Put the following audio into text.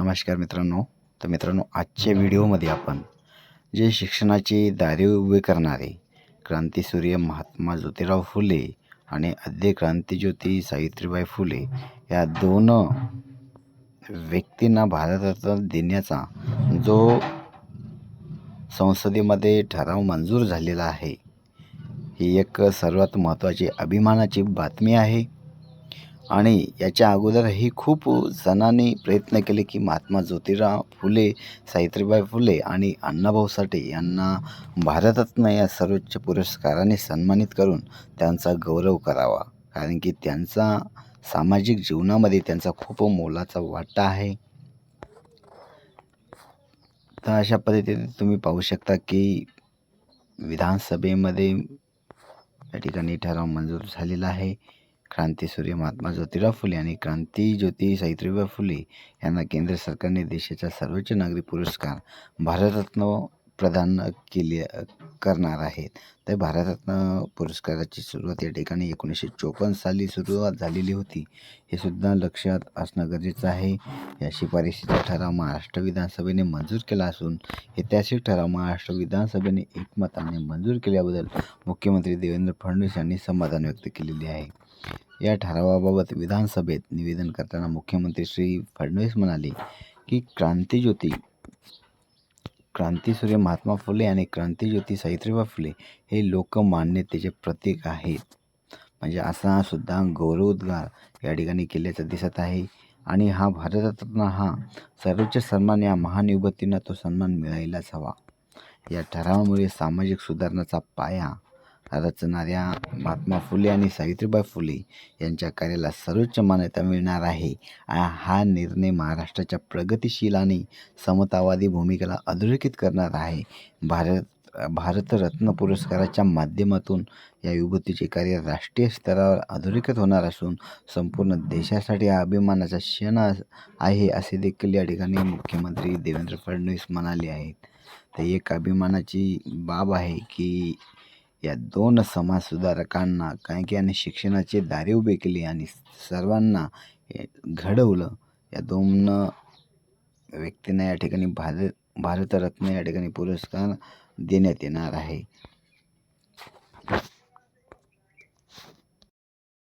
नमस्कार मित्रांनो. तर मित्रांनो आजच्या व्हिडिओमध्ये आपण जे शिक्षणाची दारे उभे करणारे क्रांतीसूर्य महात्मा ज्योतिराव फुले आणि आद्य क्रांतीज्योती सावित्रीबाई फुले या दोन व्यक्तींना भारतरत्न देण्याचा जो संसदेमध्ये ठराव मंजूर झालेला आहे ही एक सर्वात महत्त्वाची अभिमानाची बातमी आहे. आणि याच्या अगोदरही खूप जणांनी प्रयत्न केले की महात्मा ज्योतिराव फुले सावित्रीबाई फुले आणि अण्णाभाऊ साठे यांना भारतरत्न या सर्वोच्च पुरस्काराने सन्मानित करून त्यांचा गौरव करावा. कारण की त्यांचा सामाजिक जीवनामध्ये त्यांचा खूप मोलाचा वाटा आहे. तर अशा पद्धतीने तुम्ही पाहू शकता की विधानसभेमध्ये या ठिकाणी ठराव मंजूर झालेला आहे. क्रांतीसूर्य महात्मा ज्योतिराव फुले आणि क्रांतीज्योती सावित्रीबाई फुले यांना केंद्र सरकारने देशाचा सर्वोच्च नागरी पुरस्कार भारतरत्न प्रदान केले करणार आहेत. तर भारतरत्न पुरस्काराची सुरुवात या ठिकाणी एकोणीसशे चोपन्न साली सुरुवात झालेली होती. हे सुद्धा लक्षात असणं गरजेचं आहे. या शिफारशीचा ठराव महाराष्ट्र विधानसभेने मंजूर केला असून ऐतिहासिक ठराव महाराष्ट्र विधानसभेने एकमताने मंजूर केल्याबद्दल मुख्यमंत्री देवेंद्र फडणवीस यांनी समाधान व्यक्त केलेले आहे. या ठरावाबाबत विधानसभेत निवेदन करताना मुख्यमंत्री श्री फडणवीस म्हणाले की क्रांतीज्योती क्रांतीसूर्य महात्मा फुले आणि क्रांतीज्योती सावित्रीबाई फुले हे लोकमान्यतेचे प्रतीक आहेत. म्हणजे असा सुद्धा गौरवोद्गार या ठिकाणी केल्याचं दिसत आहे. आणि हा भारतरत्न हा सर्वोच्च सन्मान या महान युवतींना तो सन्मान मिळायलाच हवा. या ठरावामुळे सामाजिक सुधारणाचा पाया रचणाऱ्या महात्मा फुले आणि सावित्रीबाई फुले यांच्या कार्याला सर्वोच्च मान्यता मिळणार आहे. हा निर्णय महाराष्ट्राच्या प्रगतिशील आणि समतावादी भूमिकेला अधोरेखित करणार आहे. भारत भारतरत्न पुरस्काराच्या माध्यमातून या युवतीचे कार्य राष्ट्रीय स्तरावर अधोरेखित होणार असून संपूर्ण देशासाठी हा अभिमानाचा क्षण आहे असे देखील या ठिकाणी मुख्यमंत्री देवेंद्र फडणवीस म्हणाले आहेत. तर एक अभिमानाची बाब आहे की या दोन समाजसुधारकांना कारण की शिक्षणाचे दारे उभे केले आणि सर्वांना घडवलं. या दोन व्यक्तींना या ठिकाणी भारत भारतरत्न या ठिकाणी पुरस्कार देण्यात येणार आहे.